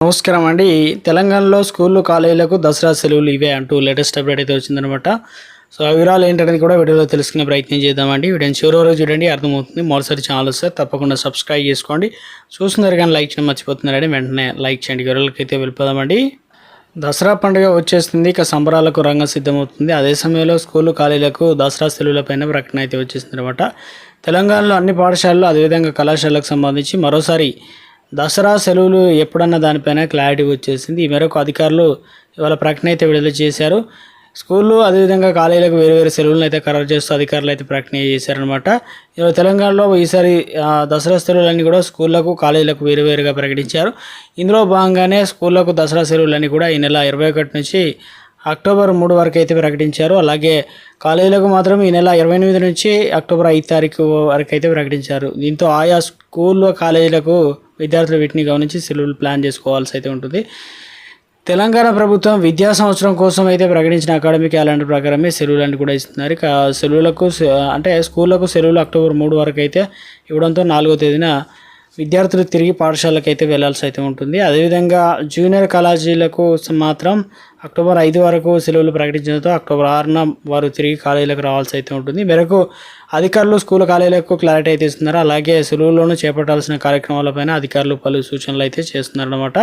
నమస్కారం అండి. తెలంగాణలో స్కూళ్ళు కాలేజీలకు దసరా సెలవులు ఇవే అంటూ లేటెస్ట్ అప్డేట్ అయితే వచ్చిందనమాట సో ఆ వివరాలు ఏంటనేది కూడా వీడియోలో తెలుసుకునే ప్రయత్నం చేద్దామండి. వీడియోని చివరి వరకు చూడండి అర్థమవుతుంది. మరోసారి ఛానల్ వస్తే తప్పకుండా సబ్స్క్రైబ్ చేసుకోండి. చూస్తున్నారు కానీ లైక్ చేయడం మర్చిపోతున్నారండి. వెంటనే లైక్ చేయండి. వివరాలకి అయితే వెళ్ళిపోదామండి. దసరా పండుగ వచ్చేస్తుంది. ఇక సంబరాలకు రంగం సిద్ధమవుతుంది. అదే సమయంలో స్కూలు కాలేజీలకు దసరా సెలవులపైన ప్రకటన అయితే వచ్చేసింది అనమాట తెలంగాణలో అన్ని పాఠశాలలు అదేవిధంగా కళాశాలకు సంబంధించి మరోసారి దసరా సెలవులు ఎప్పుడన్న దానిపైన క్లారిటీ వచ్చేసింది. ఈ మేరకు అధికారులు ఇవాళ ప్రకటన అయితే విడుదల చేశారు. స్కూళ్ళు అదేవిధంగా కాలేజీలకు వేరు వేరు సెలవులను అయితే ఖరారు చేస్తూ అధికారులు అయితే ప్రకటన చేశారనమాట ఇవాళ తెలంగాణలో ఈసారి దసరా సెలవులన్నీ కూడా స్కూళ్ళకు కాలేజీలకు వేరువేరుగా ప్రకటించారు. ఇందులో భాగంగానే స్కూళ్ళకు దసరా సెలవులన్నీ కూడా ఈ నెల ఇరవై ఒకటి నుంచి అక్టోబర్ మూడు వరకు అయితే ప్రకటించారు. అలాగే కాలేజీలకు మాత్రం ఈ నెల ఇరవై ఎనిమిది నుంచి అక్టోబర్ ఐదు తారీఖు వరకు అయితే ప్రకటించారు. దీంతో ఆయా స్కూల్లో కాలేజీలకు విద్యార్థులు వీటిని గమనించి సెలవులు ప్లాన్ చేసుకోవాల్సి అయితే ఉంటుంది. తెలంగాణ ప్రభుత్వం విద్యా సంవత్సరం కోసం అయితే ప్రకటించిన అకాడమిక్ క్యాలెండర్ ప్రకారమే సెలవులను కూడా ఇస్తున్నారు. ఇక సెలవులకు అంటే స్కూళ్ళకు సెలవులు అక్టోబర్ మూడు వరకు అయితే ఇవ్వడంతో నాలుగో తేదీన విద్యార్థులు తిరిగి పాఠశాలకు అయితే వెళ్ళాల్సి అయితే ఉంటుంది. అదేవిధంగా జూనియర్ కాలేజీలకు మాత్రం అక్టోబర్ ఐదు వరకు సెలవులు ప్రకటించడంతో అక్టోబర్ ఆరున వారు తిరిగి కాలేజీలకు రావాల్సి అయితే ఉంటుంది. మేరకు అధికారులు స్కూల్ కాలేజీలకు క్లారిటీ అయితే ఇస్తున్నారు. అలాగే సెలవుల్లోనూ చేపట్టాల్సిన కార్యక్రమాలపైన అధికారులు పలు సూచనలు అయితే చేస్తున్నారు అనమాట